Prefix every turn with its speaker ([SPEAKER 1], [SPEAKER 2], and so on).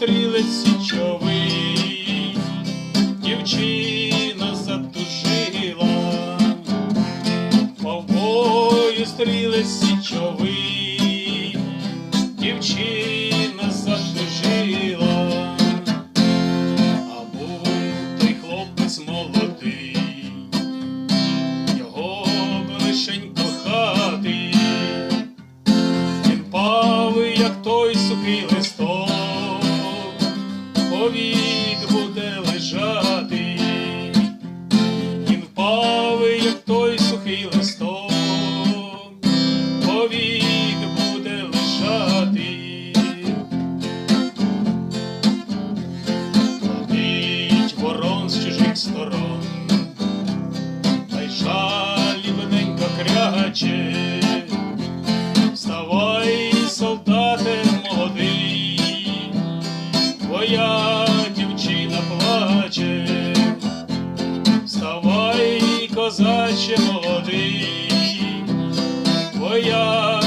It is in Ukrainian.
[SPEAKER 1] стрілець січовий, дівчина затужила, Ковбою стрілець січовий, дівчина затужила, а був той хлопець молодий, його б лишень кохати, він пав, як той сухий листок, сторон, та й жалібненько кряче. Вставай, солдате молодий, твоя дівчина плаче. Вставай, козаче молодий, твоя